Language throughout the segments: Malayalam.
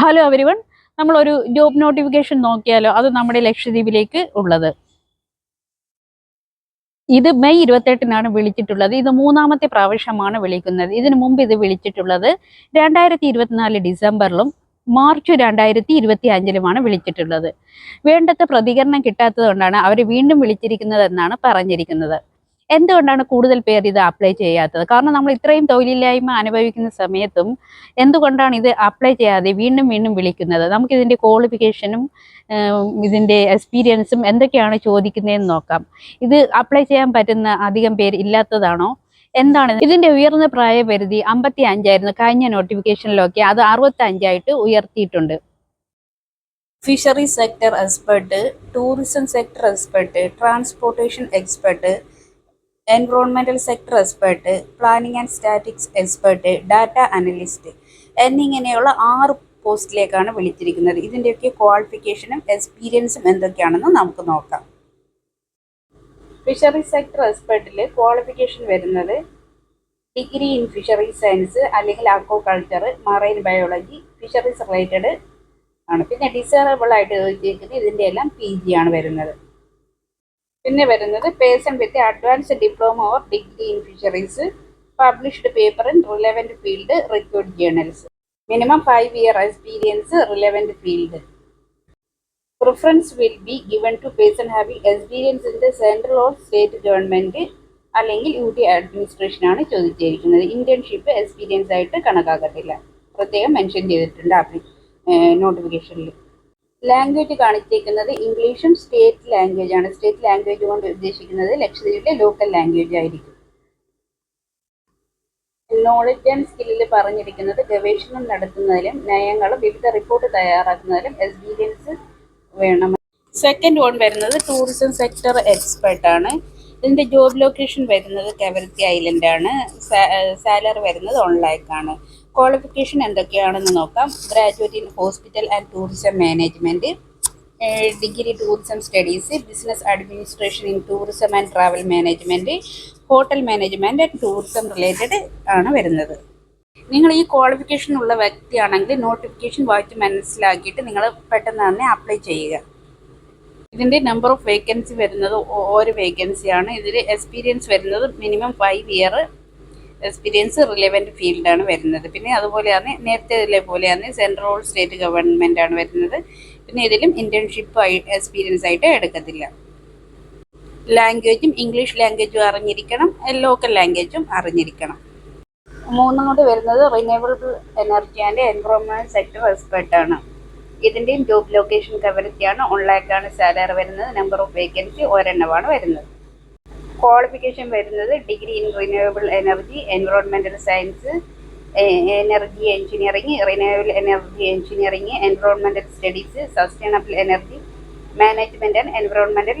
ഹലോ എവരിവൺ നമ്മളൊരു ജോബ് നോട്ടിഫിക്കേഷൻ നോക്കിയാലോ? അത് നമ്മുടെ ലക്ഷദ്വീപിലേക്ക് ഉള്ളത്. ഇത് മെയ് ഇരുപത്തെട്ടിനാണ് വിളിച്ചിട്ടുള്ളത്. ഇത് മൂന്നാമത്തെ പ്രാവശ്യമാണ് വിളിക്കുന്നത്. ഇതിനു മുമ്പ് ഇത് വിളിച്ചിട്ടുള്ളത് രണ്ടായിരത്തി ഇരുപത്തിനാല് ഡിസംബറിലും മാർച്ച് രണ്ടായിരത്തി ഇരുപത്തി അഞ്ചിലുമാണ് വിളിച്ചിട്ടുള്ളത്. വേണ്ടത്ര പ്രതികരണം കിട്ടാത്തത് കൊണ്ടാണ് അവർ വീണ്ടും വിളിച്ചിരിക്കുന്നത് എന്നാണ് പറഞ്ഞിരിക്കുന്നത്. എന്തുകൊണ്ടാണ് കൂടുതൽ പേർ ഇത് അപ്ലൈ ചെയ്യാത്തത്? കാരണം നമ്മൾ ഇത്രയും തൊഴിലില്ലായ്മ അനുഭവിക്കുന്ന സമയത്തും എന്തുകൊണ്ടാണ് ഇത് അപ്ലൈ ചെയ്യാതെ വീണ്ടും വീണ്ടും വിളിക്കുന്നത്? നമുക്ക് ഇതിന്റെ ക്വാളിഫിക്കേഷനും ഇതിന്റെ എക്സ്പീരിയൻസും എന്തൊക്കെയാണ് ചോദിക്കുന്നതെന്ന് നോക്കാം. ഇത് അപ്ലൈ ചെയ്യാൻ പറ്റുന്ന അധികം പേര് ഇല്ലാത്തതാണോ? എന്താണ്? ഇതിന്റെ ഉയർന്ന പ്രായപരിധി അമ്പത്തി അഞ്ചായിരുന്നു കഴിഞ്ഞ നോട്ടിഫിക്കേഷനിലൊക്കെ അത് അറുപത്തി അഞ്ചായിട്ട് ഉയർത്തിയിട്ടുണ്ട്. Fishery sector expert tourism sector expert transportation expert environmental sector expert planning and statics expert data analyst എന്നിങ്ങനെയുള്ള ആറ് പോസ്റ്റിലേക്കാണ് വിളിച്ചിരിക്കുന്നത്. ഇതിന്റെയൊക്കെ ക്വാളിഫിക്കേഷനും എക്സ്പീരിയൻസും എന്തൊക്കെയാണെന്ന് നമുക്ക് നോക്കാം. ഫിഷറി സെക്ടർ എക്സ്പേർട്ടിൽ ക്വാളിഫിക്കേഷൻ വരുന്നത് ഡിഗ്രി ഇൻ ഫിഷറി സയൻസ് അല്ലെങ്കിൽ aquaculture marine biology fisheries related ആണ്. പിന്നെ ഡിസേറബിൾ ആയിട്ട് ചോദിച്ചിരിക്കുന്നത് ഇതിന്റെ എല്ലാം പി ജി ആണ് വരുന്നത്. പിന്നെ വരുന്നത് person with advance diploma or degree in fisheries published paper in relevant field required journals. Minimum five year experience relevant field. Preference will be given to person having experience in the central or state government അല്ലെങ്കിൽ യു ടി അഡ്മിനിസ്ട്രേഷൻ ആണ് ചോദിച്ചിരിക്കുന്നത്. ഇന്റേൺഷിപ്പ് എക്സ്പീരിയൻസ് ആയിട്ട് കണക്കാക്കത്തില്ല. പ്രത്യേകം മെൻഷൻ ചെയ്തിട്ടുണ്ട് ആപ്ലി നോട്ടിഫിക്കേഷനിൽ. ലാംഗ്വേജ് കാണിച്ചിരിക്കുന്നത് ഇംഗ്ലീഷും സ്റ്റേറ്റ് ലാംഗ്വേജ് ആണ്. സ്റ്റേറ്റ് ലാംഗ്വേജ് കൊണ്ട് ഉദ്ദേശിക്കുന്നത് ലക്ഷദ്വീപിലെ ലോക്കൽ ലാംഗ്വേജ് ആയിരിക്കും. നോളജ് ആൻഡ് സ്കില്ലിൽ പറഞ്ഞിരിക്കുന്നത് ഗവേഷണം നടത്തുന്നതിലും നയങ്ങളും വിവിധ റിപ്പോർട്ട് തയ്യാറാക്കുന്നതിലും എക്സ്പീരിയൻസ് വേണം. സെക്കൻഡ് വൺ വരുന്നത് ടൂറിസം സെക്ടർ എക്സ്പെർട്ട് ആണ്. ഇതിന്റെ ജോബ് ലൊക്കേഷൻ വരുന്നത് കവരത്തി ഐലൻഡ് ആണ്. സാലറി വരുന്നത് ആണ്. ക്വാളിഫിക്കേഷൻ എന്തൊക്കെയാണെന്ന് നോക്കാം. Graduate in hospital and tourism management degree tourism studies business administration in tourism and travel management hotel management and tourism related ആണ് വരുന്നത്. നിങ്ങൾ ഈ ക്വാളിഫിക്കേഷൻ ഉള്ള വ്യക്തിയാണെങ്കിൽ നോട്ടിഫിക്കേഷൻ വായിച്ച് മനസ്സിലാക്കിയിട്ട് നിങ്ങൾ പെട്ടെന്ന് തന്നെ അപ്ലൈ ചെയ്യുക. ഇതിന്റെ നമ്പർ ഓഫ് വേക്കൻസി വരുന്നത് ഓരോ വേക്കൻസിയാണ് ഇതിൽ എക്സ്പീരിയൻസ് വരുന്നത് minimum five year experience relevant ഫീൽഡാണ് വരുന്നത്. പിന്നെ അതുപോലെയാണ് നേരത്തെ ഇതിലെ പോലെയാണ് സെൻട്രൽ സ്റ്റേറ്റ് ഗവൺമെന്റ് ആണ് വരുന്നത്. പിന്നെ ഇതിലും ഇന്റേൺഷിപ്പ് എക്സ്പീരിയൻസ് ആയിട്ട് എടുക്കത്തില്ല. ലാംഗ്വേജും ഇംഗ്ലീഷ് ലാംഗ്വേജും അറിഞ്ഞിരിക്കണം ലോക്കൽ ലാംഗ്വേജും അറിഞ്ഞിരിക്കണം. മൂന്നാമത് വരുന്നത് renewable energy and environment sector എക്സ്പെർട്ടാണ് ഇതിന്റെയും ജോബ് ലൊക്കേഷൻ കവരത്തിയാണ് ഓൺലൈനാണ് സാലറി വരുന്നത് നമ്പർ ഓഫ് വേക്കൻസി ഒരെണ്ണമാണ് വരുന്നത്. ക്വാളിഫിക്കേഷൻ വരുന്നത് degree in renewable energy environmental science energy engineering renewable energy engineering environmental studies sustainable energy management and environmental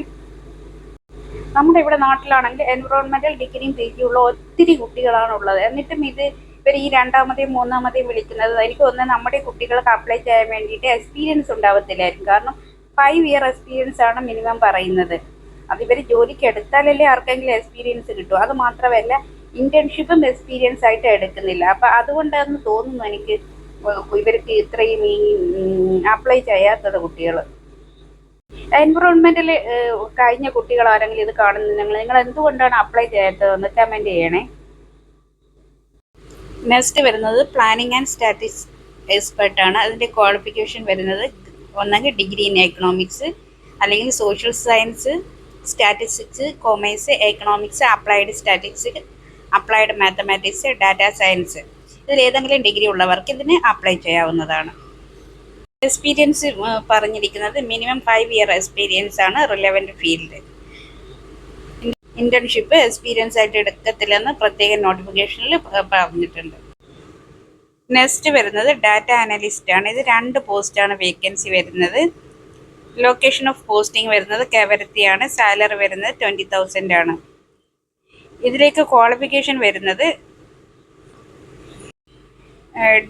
നമ്മുടെ ഇവിടെ നാട്ടിലാണെങ്കിൽ എൻവറോൺമെന്റൽ ഡിഗ്രിയും പി ഉള്ള ഒത്തിരി കുട്ടികളാണ് ഉള്ളത്. എന്നിട്ടും ഇത് ഇവർ ഈ രണ്ടാമതെയും മൂന്നാമതെയും വിളിക്കുന്നത് എനിക്ക് തോന്നുന്നത് നമ്മുടെ കുട്ടികൾക്ക് അപ്ലൈ ചെയ്യാൻ വേണ്ടിയിട്ട് എക്സ്പീരിയൻസ് ഉണ്ടാവത്തില്ലായിരിക്കും. കാരണം ഫൈവ് ഇയർ എക്സ്പീരിയൻസ് ആണ് മിനിമം പറയുന്നത്. അത് ഇവർ ജോലിക്ക് എടുത്താലല്ലേ ആർക്കെങ്കിലും എക്സ്പീരിയൻസ് കിട്ടും. അത് മാത്രമല്ല ഇന്റേൺഷിപ്പും എക്സ്പീരിയൻസ് ആയിട്ട് എടുക്കുന്നില്ല. അപ്പം അതുകൊണ്ടാണെന്ന് തോന്നുന്നു എനിക്ക് ഇവർക്ക് ഇത്രയും ഈ അപ്ലൈ ചെയ്യാത്തത് കുട്ടികൾ എൻവറോൺമെന്റിൽ കഴിഞ്ഞ കുട്ടികൾ ആരെങ്കിലും ഇത് കാണുന്നുണ്ടെങ്കിൽ നിങ്ങൾ എന്തുകൊണ്ടാണ് അപ്ലൈ ചെയ്യാത്തതെന്ന് കമന്റ് ചെയ്യണേ. നെക്സ്റ്റ് വരുന്നത് പ്ലാനിങ് ആൻഡ് സ്റ്റാറ്റിക്സ് എക്സ്പെർട്ട് ആണ്. അതിന്റെ ക്വാളിഫിക്കേഷൻ വരുന്നത് ഒന്നെങ്കിൽ ഡിഗ്രി ഇൻ എക്കണോമിക്സ് അല്ലെങ്കിൽ social science statistics commerce economics applied statics applied mathematics data science ഇതിൽ ഏതെങ്കിലും ഡിഗ്രി ഉള്ളവർക്ക് ഇതിന് അപ്ലൈ ചെയ്യാവുന്നതാണ്. എക്സ്പീരിയൻസ് പറഞ്ഞിരിക്കുന്നത് മിനിമം ഫൈവ് ഇയർ എക്സ്പീരിയൻസ് ആണ് റിലവന്റ് ഫീൽഡ് ഇന്റേൺഷിപ്പ് എക്സ്പീരിയൻസ് ആയിട്ട് എടുക്കത്തില്ലെന്ന് പ്രത്യേക നോട്ടിഫിക്കേഷനിൽ പറഞ്ഞിട്ടുണ്ട്. നെക്സ്റ്റ് വരുന്നത് ഡാറ്റ അനലിസ്റ്റ് ആണ്. ഇത് രണ്ട് പോസ്റ്റാണ് വേക്കൻസി വരുന്നത്. ലൊക്കേഷൻ ഓഫ് പോസ്റ്റിംഗ് വരുന്നത് കേവരത്തിയാണ്. സാലറി വരുന്നത് ട്വന്റി തൗസൻഡ് ആണ്. ഇതിലേക്ക് ക്വാളിഫിക്കേഷൻ വരുന്നത്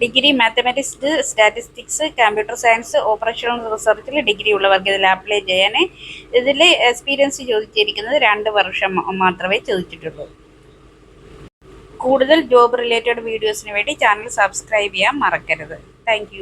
degree mathematics statistics computer science operational റിസർച്ചിൽ degree ഉള്ളവർക്ക് അപ്ലൈ ചെയ്യാൻ ഇതിൽ എക്സ്പീരിയൻസ് ചോദിച്ചിരിക്കുന്നത് രണ്ട് വർഷം മാത്രമേ ചോദിച്ചിട്ടുള്ളൂ. കൂടുതൽ ജോബ് റിലേറ്റഡ് വീഡിയോസിന് വേണ്ടി ചാനൽ സബ്സ്ക്രൈബ് ചെയ്യാൻ മറക്കരുത്. താങ്ക്